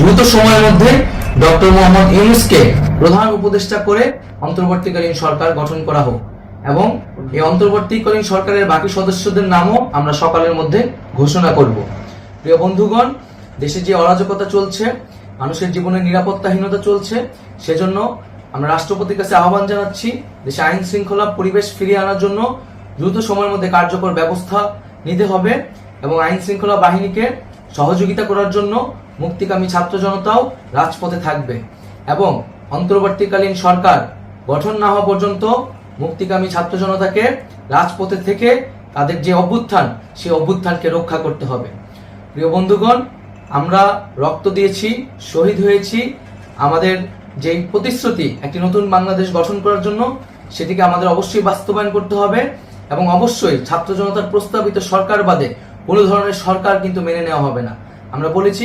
দ্রুত সময়ের মধ্যে ডক্টর মোহাম্মদ ইউনুসকে প্রধান উপদেষ্টা করে অন্তর্বর্তীকালীন সরকার গঠন করা হোক এবং এই অন্তর্বর্তীকালীন সরকারের বাকি সদস্যদের নামও আমরা সকালের মধ্যে ঘোষণা করব। প্রিয় বন্ধুগণ, দেশে যে অরাজকতা চলছে, মানুষের জীবনে নিরাপত্তাহীনতা চলছে, সেজন্য আমরা রাষ্ট্রপতির কাছে আহ্বান জানাচ্ছি দেশে আইন শৃঙ্খলা পরিবেশ ফিরিয়ে আনার জন্য দ্রুত সময়ের মধ্যে কার্যকর ব্যবস্থা নিতে হবে এবং আইন শৃঙ্খলা বাহিনীকে সহযোগিতা করার জন্য মুক্তিকামী ছাত্র জনতাও রাজপথে থাকবে এবং অন্তর্বর্তীকালীন সরকার গঠন না হওয়া পর্যন্ত মুক্তিকামী ছাত্র জনতাকে রাজপথে থেকে তাদের যে অভ্যুত্থান, সেই অভ্যুত্থানকে রক্ষা করতে হবে। প্রিয় বন্ধুগণ, আমরা রক্ত দিয়েছি, শহীদ হয়েছি। আমাদের যে প্রতিশ্রুতি, একটি নতুন বাংলাদেশ গঠন করার জন্য, সেটিকে আমাদের অবশ্যই বাস্তবায়ন করতে হবে এবং অবশ্যই ছাত্র জনতার প্রস্তাবিত সরকার বাদে কোনো ধরনের সরকার কিন্তু মেনে নেওয়া হবে না। আমরা বলেছি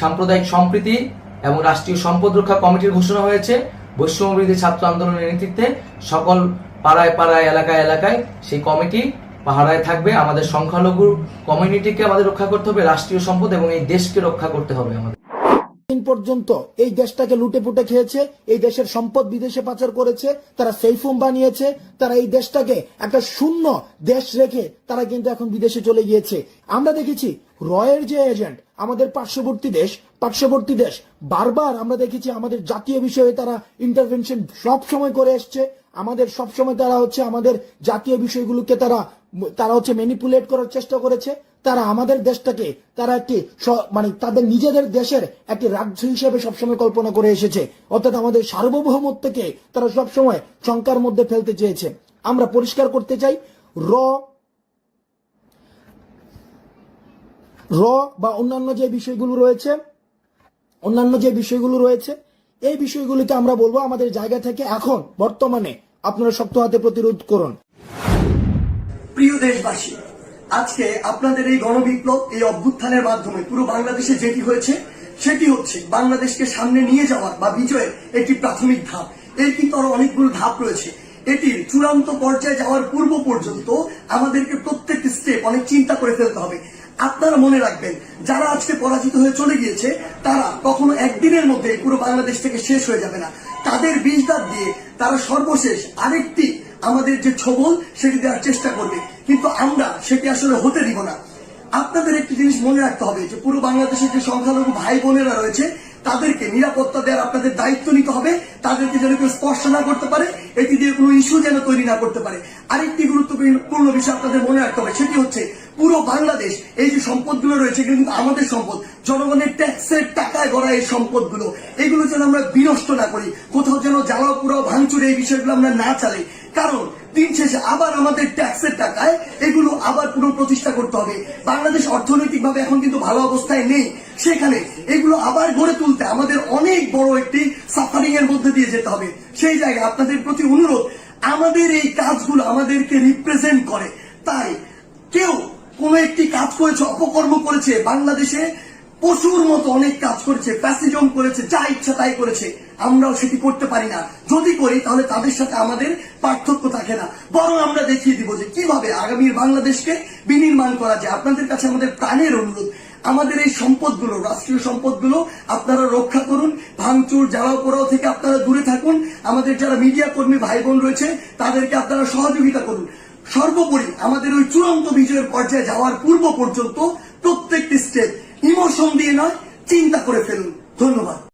সাম্প্রদায়িক সম্প্রীতি এবং রাষ্ট্রীয় সম্পদ রক্ষা কমিটির ঘোষণা হয়েছে। বৈষম্যবিরোধী ছাত্র আন্দোলনের নেতৃত্বে সকল পাড়ায় পাড়ায়, এলাকায় এলাকায় সেই কমিটি পাহারায় থাকবে। আমাদের সংখ্যালঘু কমিউনিটিকে আমাদের রক্ষা করতে হবে, রাষ্ট্রীয় সম্পদ এবং এই দেশকে রক্ষা করতে হবে আমাদের। পর্যন্ত এই দেশটাকে লুটে পুটে খেয়েছে, এই দেশের সম্পদ বিদেশে পাচার করেছে, তারা সেইফোম বানিয়েছে, তারা এই দেশটাকে একটা শূন্য দেশ রেখে তারা কিন্তু এখন বিদেশে চলে গিয়েছে। আমরা দেখেছি রয়ের যে এজেন্ট, আমাদের পার্শ্ববর্তী দেশ পার্শ্ববর্তী দেশ, বারবার আমরা দেখেছি আমাদের জাতীয় বিষয়ে তারা ইন্টারভেনশন সব সময় করে এসছে। আমাদের সব সময় তারা হচ্ছে আমাদের জাতীয় বিষয়গুলোকে তারা তারা হচ্ছে ম্যানিপুলেট করার চেষ্টা করেছে। তারা আমাদের দেশটাকে, তারা একটি মানে তাদের নিজেদের দেশের একটি রাজ্য হিসেবে সবসময় কল্পনা করে এসেছে। অর্থাৎ আমাদের সার্বভৌমত্বকে তারা সবসময় শঙ্কার মধ্যে ফেলতে চেয়েছে। আমরা পরিষ্কার করতে চাই, র র বা অন্যান্য যে বিষয়গুলো রয়েছে, অন্যান্য যে বিষয়গুলো রয়েছে, এই বিষয়গুলিকে আমরা বলব আমাদের জায়গা থেকে এখন, বর্তমানে, আপনারা শক্ত হাতে প্রতিরোধ করুন। প্রিয় দেশবাসী, আজকে আপনাদের এই গণবিপ্লব, এই অভ্যুত্থানের মাধ্যমে পুরো বাংলাদেশে যেটি হয়েছে, সেটি হচ্ছে বাংলাদেশকে সামনে নিয়ে যাওয়ার বা বিজয়ের একটি প্রাথমিক ধাপ। এর কিন্তু আরও অনেকগুলো ধাপ রয়েছে। এটির চূড়ান্ত পর্যায়ে যাওয়ার পূর্ব পর্যন্ত আমাদেরকে প্রত্যেকটি স্টেপ অনেক চিন্তা করে ফেলতে হবে। আপনারা মনে রাখবেন, যারা আজকে পরাজিত হয়ে চলে গিয়েছে, তারা কখনো একদিনের মধ্যে পুরো বাংলাদেশ থেকে শেষ হয়ে যাবে না। তাদের বিষ দাঁত দিয়ে তারা সর্বশেষ আরেকটি আমাদের যে ছবল, সেটি দেওয়ার চেষ্টা করবে। কিন্তু আমরা সেটি আসলে হতে দিব না। আপনাদের একটি জিনিস মনে রাখতে হবে, যে পুরো বাংলাদেশের যে সংখ্যালঘু ভাই বোনেরা রয়েছে তাদেরকে নিরাপত্তা দেওয়ার আপনাদের দায়িত্ব নিতে হবে। তাদেরকে যেন কেউ স্পর্শ না করতে পারে, এটি দিয়ে কোনো ইস্যু যেন তৈরি না করতে পারে। আরেকটি গুরুত্বপূর্ণ বিষয় আপনাদের মনে রাখতে হবে, সেটি হচ্ছে পুরো বাংলাদেশ, এই যে সম্পদগুলো রয়েছে, এগুলো কিন্তু আমাদের সম্পদ। জনগণের ট্যাক্সের টাকায় গড়া এই সম্পদগুলো, এগুলো যেন আমরা বিনষ্ট না করি, কোথাও যেন জ্বালাও পুরাও ভাঙচুর এই বিষয়গুলো আমরা না চালাই। কারণ দিন শেষে আবার আমাদের ট্যাক্সের টাকায় এগুলো আবার পুনঃ প্রতিষ্ঠা করতে হবে। বাংলাদেশ অর্থনৈতিকভাবে এখন কিন্তু ভালো অবস্থায় নেই। সেখানে এগুলো আবার গড়ে তুলতে আমাদের অনেক বড় একটি সাফারিং এর মধ্যে দিয়ে যেতে হবে। সেই জায়গায় আপনাদের প্রতি অনুরোধ, আমাদের এই কাজগুলো আমাদেরকে রিপ্রেজেন্ট করে। তাই কেউ কোন একটি কাজ করেছে, অপকর্ম করেছে, বাংলাদেশে পশুর মতো অনেক কাজ করেছে, প্যাসিজম করেছে, যা ইচ্ছা তাই করেছে। আমরাও সেটি করতে পারি না। যদি করি, তাহলে তাদের সাথে আমাদের পার্থক্য থাকে না। বরং আমরা দেখিয়ে দিব যে কীভাবে আগামীর বাংলাদেশকে বিনির্মাণ করা যায়। আপনাদের কাছে আমাদের প্রাণের অনুরোধ। আমাদের এই সম্পদগুলো, রাষ্ট্রীয় সম্পদগুলো, আপনারা রক্ষা করুন, ভাঙচুর, জ্বালাও পোড়াও থেকে আপনারা দূরে থাকুন। আমাদের যারা মিডিয়া কর্মী ভাই বোন রয়েছে, তাদেরকে আপনারা সহযোগিতা করুন। সর্বোপরি আমাদের ওই চূড়ান্ত বিজয়ের পর্যায়ে যাওয়ার পূর্ব পর্যন্ত প্রত্যেকটি স্টেপ ইমোশন দিয়ে নয় চিন্তা করে ফেলুন। ধন্যবাদ।